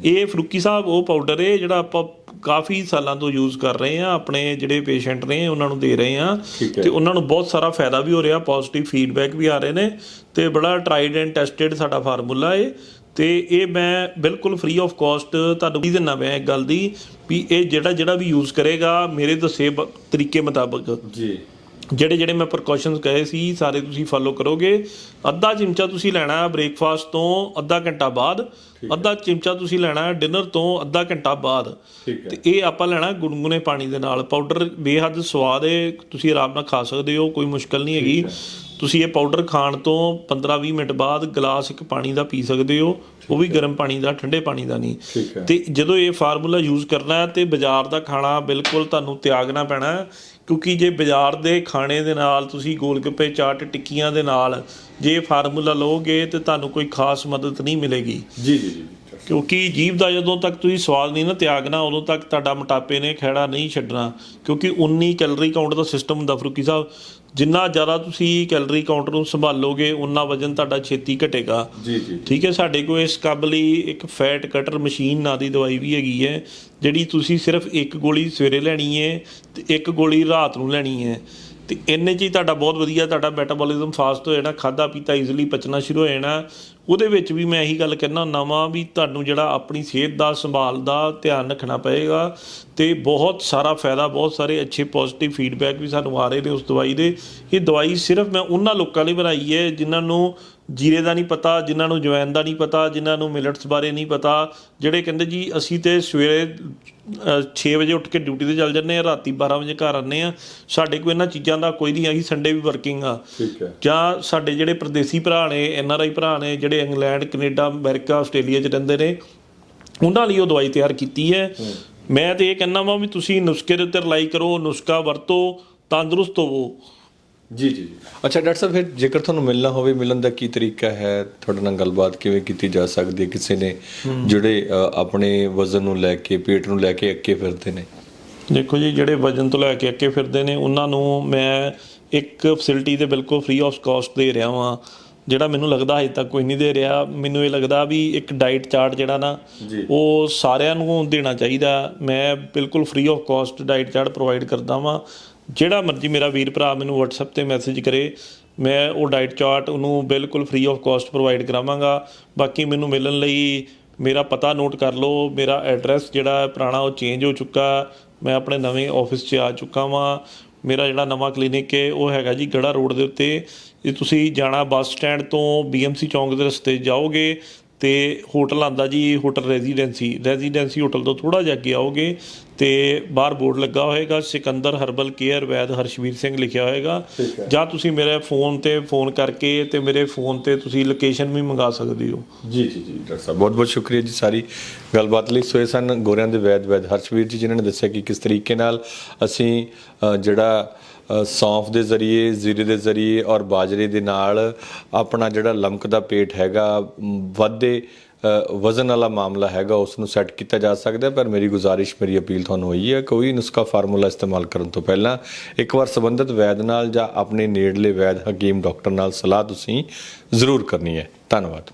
ਇਹ ਫਰੂਕੀ ਸਾਹਿਬ ਉਹ ਪਾਊਡਰ ਹੈ ਜਿਹੜਾ ਆਪਾਂ ਕਾਫੀ ਸਾਲਾਂ ਤੋਂ ਯੂਜ਼ ਕਰ ਰਹੇ ਆ ਆਪਣੇ ਜਿਹੜੇ ਪੇਸ਼ੈਂਟ ਨੇ ਉਹਨਾਂ ਨੂੰ ਦੇ ਰਹੇ ਆ। ਤੇ ਉਹਨਾਂ ਨੂੰ ਬਹੁਤ ਸਾਰਾ ਫਾਇਦਾ ਵੀ ਹੋ ਰਿਹਾ ਪੋਜ਼ਿਟਿਵ ਫੀਡਬੈਕ ਵੀ ਆ ਰਹੇ ਨੇ ਤੇ ਬੜਾ ਟਰਾਈਡ ਐਂਡ ਟੈਸਟਡ ਸਾਡਾ ਫਾਰਮੂਲਾ ਏ। ਤੇ ਇਹ ਮੈਂ ਬਿਲਕੁਲ ਫ੍ਰੀ ਆਫ ਕਾਸਟ ਤੁਹਾਨੂੰ ਵੀ ਦਿੰਨਾ ਪਿਆ ਇੱਕ ਗੱਲ ਦੀ ਵੀ ਇਹ ਜਿਹੜਾ ਜਿਹੜਾ ਵੀ ਯੂਜ਼ ਕਰੇਗਾ ਮੇਰੇ ਦੱਸੇ ਬ- ਤਰੀਕੇ ਮੁਤਾਬਕ। ਜੀ। ਜਿਹੜੇ ਜਿਹੜੇ ਮੈਂ ਪ੍ਰੀਕਾਸ਼ਨਸ ਕਹੇ ਸੀ ਸਾਰੇ ਤੁਸੀਂ ਫਾਲੋ ਕਰੋਗੇ। ਅੱਧਾ ਚਮਚਾ ਤੁਸੀਂ ਲੈਣਾ ਹੈ ਬ੍ਰੇਕਫਾਸਟ ਤੋਂ ਅੱਧਾ ਘੰਟਾ ਬਾਅਦ। ਅੱਧਾ ਚਮਚਾ ਤੁਸੀਂ ਲੈਣਾ ਹੈ ਡਿਨਰ ਤੋਂ ਅੱਧਾ ਘੰਟਾ ਬਾਅਦ। ਤੇ ਇਹ ਆਪਾਂ ਲੈਣਾ ਗੁਨਗੁਨੇ ਪਾਣੀ ਦੇ ਨਾਲ। ਪਾਊਡਰ ਬੇਹੱਦ ਸਵਾਦ ਹੈ ਤੁਸੀਂ ਆਰਾਮ ਨਾਲ ਖਾ ਸਕਦੇ ਹੋ ਕੋਈ ਮੁਸ਼ਕਲ ਨਹੀਂ ਹੈਗੀ। ਤੁਸੀਂ ਇਹ ਪਾਊਡਰ ਖਾਣ ਤੋਂ 15-20 ਮਿੰਟ ਬਾਅਦ ਗਲਾਸ ਇੱਕ ਪਾਣੀ ਦਾ ਪੀ ਸਕਦੇ ਹੋ। ਉਹ ਵੀ ਗਰਮ ਪਾਣੀ ਦਾ ਠੰਡੇ ਪਾਣੀ ਦਾ ਨਹੀਂ। ਤੇ ਜਦੋਂ ਇਹ ਫਾਰਮੂਲਾ ਯੂਜ਼ ਕਰਨਾ ਹੈ ਤੇ ਬਾਜ਼ਾਰ ਦਾ ਖਾਣਾ ਬਿਲਕੁਲ ਤੁਹਾਨੂੰ ਤਿਆਗਣਾ ਪੈਣਾ ਹੈ। ਕਿਉਂਕਿ ਜੇ ਬਾਜ਼ਾਰ ਦੇ ਖਾਣੇ ਦੇ ਨਾਲ ਤੁਸੀਂ ਗੋਲਗੱਪੇ ਚਾਟ ਟਿੱਕੀਆਂ ਦੇ ਨਾਲ ਜੇ ਫਾਰਮੂਲਾ ਲਓਗੇ ਤੇ ਤੁਹਾਨੂੰ ਕੋਈ ਖਾਸ ਮਦਦ ਨਹੀਂ ਮਿਲੇਗੀ। ਜੀ ਜੀ ਜੀ ਕਿਉਂਕਿ ਜੀਭ ਦਾ ਜਦੋਂ ਤੱਕ ਤੁਸੀਂ ਸਵਾਦ ਨਹੀਂ ਨਾ ਤਿਆਗਣਾ ਉਦੋਂ ਤੱਕ ਤੁਹਾਡਾ ਮੋਟਾਪੇ ਨੇ ਖਹਿੜਾ ਨਹੀਂ ਛੱਡਣਾ। ਕਿਉਂਕਿ 19 ਕੈਲਰੀ ਕਾਊਂਟ ਦਾ ਸਿਸਟਮ ਹੁੰਦਾ ਫਰੂਕੀ ਸਾਹਿਬ ਜਿੰਨਾ ਜ਼ਿਆਦਾ ਤੁਸੀਂ ਕੈਲਰੀ ਕਾਊਂਟ ਨੂੰ ਸੰਭਾਲੋਗੇ ਉਨਾ ਵਜਨ ਤੁਹਾਡਾ ਛੇਤੀ ਘਟੇਗਾ। ਜੀ ਜੀ ਠੀਕ ਹੈ ਸਾਡੇ ਕੋਲ ਇਸ ਕੰਮ ਲਈ ਇੱਕ ਫੈਟ ਕਟਰ ਮਸ਼ੀਨ ਨਾਂ ਦੀ ਦਵਾਈ ਵੀ ਹੈਗੀ ਹੈ ਜਿਹੜੀ ਤੁਸੀਂ ਸਿਰਫ ਇੱਕ ਗੋਲੀ ਸਵੇਰੇ ਲੈਣੀ ਹੈ ਤੇ ਇੱਕ ਗੋਲੀ ਰਾਤ ਨੂੰ ਲੈਣੀ ਹੈ। ਤੇ ਇੰਨੇ 'ਚ ਹੀ ਤੁਹਾਡਾ ਬਹੁਤ ਵਧੀਆ ਤੁਹਾਡਾ ਮੈਟਾਬੋਲਿਜ਼ਮ ਫਾਸਟ ਹੋ ਜਾਣਾ ਖਾਦਾ ਪੀਤਾ ਈਜ਼ੀਲੀ ਪਚਣਾ ਸ਼ੁਰੂ ਹੋ ਜਾਣਾ। ਉਹਦੇ ਵਿੱਚ ਵੀ ਮੈਂ ਇਹੀ ਗੱਲ ਕਹਿਣਾ ਨਵਾਂ ਵੀ ਤੁਹਾਨੂੰ ਜਿਹੜਾ ਆਪਣੀ ਸਿਹਤ ਦਾ ਸੰਭਾਲ ਦਾ ਧਿਆਨ ਰੱਖਣਾ ਪਏਗਾ ਤੇ ਬਹੁਤ ਸਾਰਾ ਫਾਇਦਾ, ਬਹੁਤ ਸਾਰੇ ਅੱਛੇ ਪੋਜ਼ਿਟਿਵ ਫੀਡਬੈਕ ਵੀ ਸਾਨੂੰ ਆ ਰਹੇ ਨੇ ਉਸ ਦਵਾਈ ਦੇ। ਇਹ ਦਵਾਈ ਸਿਰਫ ਮੈਂ ਉਹਨਾਂ ਲੋਕਾਂ ਲਈ ਬਣਾਈ ਹੈ ਜਿਨ੍ਹਾਂ ਨੂੰ ਜੀਰੇ ਦਾ ਨਹੀਂ ਪਤਾ ਜਿਨ੍ਹਾਂ ਨੂੰ ਜਵੈਨ ਦਾ ਨਹੀਂ ਪਤਾ ਜਿਨ੍ਹਾਂ ਨੂੰ ਮਿਲਟਸ ਬਾਰੇ ਨਹੀਂ ਪਤਾ। ਜਿਹੜੇ ਕਹਿੰਦੇ ਜੀ ਅਸੀਂ ਤੇ ਸਵੇਰੇ 6 ਵਜੇ ਉੱਠ ਕੇ ਡਿਊਟੀ ਤੇ ਚੱਲ ਜੰਨੇ ਆ ਰਾਤੀ 12 ਵਜੇ ਘਰ ਆਉਂਦੇ ਆ ਸਾਡੇ ਕੋਲ ਇਹਨਾਂ ਚੀਜ਼ਾਂ ਦਾ ਕੋਈ ਨਹੀਂ ਅਸੀਂ ਸੰਡੇ ਵੀ ਵਰਕਿੰਗ ਆ। ਠੀਕ ਹੈ। ਜਾਂ ਸਾਡੇ ਜਿਹੜੇ ਪ੍ਰਦੇਸੀ ਭਰਾ ਨੇ ਐਨ ਆਰ ਆਈ ਭਰਾ ਨੇ ਜਿਹੜੇ ਇੰਗਲੈਂਡ ਕੈਨੇਡਾ ਅਮਰੀਕਾ ਆਸਟ੍ਰੇਲੀਆ 'ਚ ਰਹਿੰਦੇ ਨੇ ਉਹਨਾਂ ਲਈ ਉਹ ਦਵਾਈ ਤਿਆਰ ਕੀਤੀ ਹੈ। ਮੈਂ ਤੇ ਇਹ ਕਹਿੰਦਾ ਵਾਂ ਵੀ ਤੁਸੀਂ ਨੁਸਖੇ ਦੇ ਉੱਤੇ ਰਿਲਾਈ ਕਰੋ ਨੁਸਖਾ ਵਰਤੋ ਤੰਦਰੁਸਤ ਹੋਵੋ। ਜੀ ਜੀ ਅੱਛਾ ਡਾਕਟਰ ਸਾਹਿਬ ਫਿਰ ਜੇਕਰ ਤੁਹਾਨੂੰ ਮਿਲਣਾ ਹੋਵੇ ਮਿਲਣ ਦਾ ਕੀ ਤਰੀਕਾ ਹੈ? ਤੁਹਾਡੇ ਨਾਲ ਗੱਲਬਾਤ ਕਿਵੇਂ ਕੀਤੀ ਜਾ ਸਕਦੀ ਹੈ ਕਿਸੇ ਨੇ? ਜਿਹੜੇ ਆਪਣੇ ਵਜ਼ਨ ਨੂੰ ਲੈ ਕੇ ਪੇਟ ਨੂੰ ਲੈ ਕੇ ਅੱਕੇ ਫਿਰਦੇ ਨੇ? ਦੇਖੋ ਜੀ ਜਿਹੜੇ ਵਜਨ ਤੋਂ ਲੈ ਕੇ ਅੱਕੇ ਫਿਰਦੇ ਨੇ ਉਹਨਾਂ ਨੂੰ ਮੈਂ ਇੱਕ ਫੈਸਿਲਿਟੀ ਤੇ ਬਿਲਕੁਲ ਫ੍ਰੀ ਆਫ ਕਾਸਟ ਦੇ ਰਿਹਾ ਵਾਂ। ਜਿਹੜਾ ਮੈਨੂੰ ਲੱਗਦਾ ਹਜੇ ਤੱਕ ਕੋਈ ਨਹੀਂ ਦੇ ਰਿਹਾ। ਮੈਨੂੰ ਇਹ ਲੱਗਦਾ ਵੀ ਇੱਕ ਡਾਈਟ ਚਾਰਟ ਜਿਹੜਾ ਨਾ। ਉਹ ਸਾਰਿਆਂ ਨੂੰ ਦੇਣਾ ਚਾਹੀਦਾ। ਮੈਂ ਬਿਲਕੁਲ free of cost diet chart provide ਕਰਦਾ ਵਾਂ। ਜਿਹੜਾ ਮਰਜ਼ੀ ਮੇਰਾ ਵੀਰ ਭਰਾ ਮੈਨੂੰ WhatsApp ਤੇ ਮੈਸੇਜ ਕਰੇ, ਮੈਂ ਉਹ ਡਾਈਟ ਚਾਰਟ ਉਹਨੂੰ ਬਿਲਕੁਲ ਫ੍ਰੀ ਆਫ ਕਾਸਟ ਪ੍ਰੋਵਾਈਡ ਕਰਾਵਾਂਗਾ। ਬਾਕੀ ਮੈਨੂੰ ਮਿਲਣ ਲਈ ਮੇਰਾ ਪਤਾ ਨੋਟ ਕਰ ਲਓ, ਮੇਰਾ ਐਡਰੈਸ ਜਿਹੜਾ ਪੁਰਾਣਾ ਉਹ ਚੇਂਜ ਹੋ ਚੁੱਕਾ। ਮੈਂ ਆਪਣੇ ਨਵੇਂ ਆਫਿਸ 'ਚ ਆ ਚੁੱਕਾ ਵਾਂ। ਮੇਰਾ ਜਿਹੜਾ ਨਵਾਂ ਕਲੀਨਿਕ ਹੈ, ਉਹ ਹੈਗਾ ਜੀ ਗੜਾ ਰੋਡ ਦੇ ਉੱਤੇ। ਜੇ ਤੁਸੀਂ ਜਾਣਾ ਬੱਸ ਸਟੈਂਡ ਤੋਂ BMC ਚੌਂਕ ਦੇ ਰਸਤੇ ਜਾਓਗੇ ਤੇ ਹੋਟਲ ਆਂਦਾ ਜੀ ਹੋਟਲ ਰੈਜ਼ੀਡੈਂਸੀ ਰੈਜ਼ੀਡੈਂਸੀ ਹੋਟਲ ਤੋਂ ਥੋੜਾ ਜਿਹਾ ਅੱਗੇ ਆਓਗੇ ਤੇ ਬਾਹਰ ਬੋਰਡ ਲੱਗਾ ਹੋਏਗਾ ਸਿਕੰਦਰ ਹਰਬਲ ਕੇਅਰ ਵੈਦ ਹਰਸ਼ਵੀਰ ਸਿੰਘ ਲਿਖਿਆ ਹੋਏਗਾ। ਜਾਂ ਤੁਸੀਂ ਮੇਰੇ ਫੋਨ ਤੇ ਫੋਨ ਕਰਕੇ ਤੇ ਮੇਰੇ ਫੋਨ ਤੇ ਤੁਸੀਂ ਲੋਕੇਸ਼ਨ ਵੀ ਮੰਗਾ ਸਕਦੇ ਹੋ। ਜੀ ਜੀ ਜੀ ਡਾਕਟਰ ਸਾਹਿਬ ਬਹੁਤ ਬਹੁਤ ਸ਼ੁਕਰੀਆ ਜੀ ਸਾਰੀ ਗੱਲਬਾਤ ਲਈ। ਸੋ ਇਹ ਸਨ ਗੋਰਿਆਂ ਦੇ ਵੈਦ ਵੈਦ ਹਰਸ਼ਵੀਰ ਜੀ ਜਿਨ੍ਹਾਂ ਨੇ ਦੱਸਿਆ ਕਿ ਕਿਸ ਤਰੀਕੇ ਨਾਲ ਅਸੀਂ ਜਿਹੜਾ ਸੌਂਫ ਦੇ ਜ਼ਰੀਏ ਜ਼ੀਰੇ ਦੇ ਜ਼ਰੀਏ ਔਰ ਬਾਜਰੇ ਦੇ ਨਾਲ ਆਪਣਾ ਜਿਹੜਾ ਲਮਕਦਾ ਪੇਟ ਹੈਗਾ ਮ, ਵੱਧਦੇ ਵਜ਼ਨ ਵਾਲਾ ਮਾਮਲਾ ਹੈਗਾ ਉਸ ਨੂੰ ਸੈੱਟ ਕੀਤਾ ਜਾ ਸਕਦਾ ਪਰ ਮੇਰੀ ਗੁਜ਼ਾਰਿਸ਼ ਮੇਰੀ ਅਪੀਲ ਤੁਹਾਨੂੰ ਹੋਈ ਹੈ ਕੋਈ ਨੁਸਖਾ ਫਾਰਮੂਲਾ ਇਸਤੇਮਾਲ ਕਰਨ ਤੋਂ ਪਹਿਲਾਂ ਇੱਕ ਵਾਰ ਸੰਬੰਧਿਤ ਵੈਦ ਨਾਲ ਜਾਂ ਆਪਣੇ ਨੇੜਲੇ ਵੈਦ ਹਕੀਮ ਡਾਕਟਰ ਨਾਲ ਸਲਾਹ ਤੁਸੀਂ ਜ਼ਰੂਰ ਕਰਨੀ ਹੈ। ਧੰਨਵਾਦ।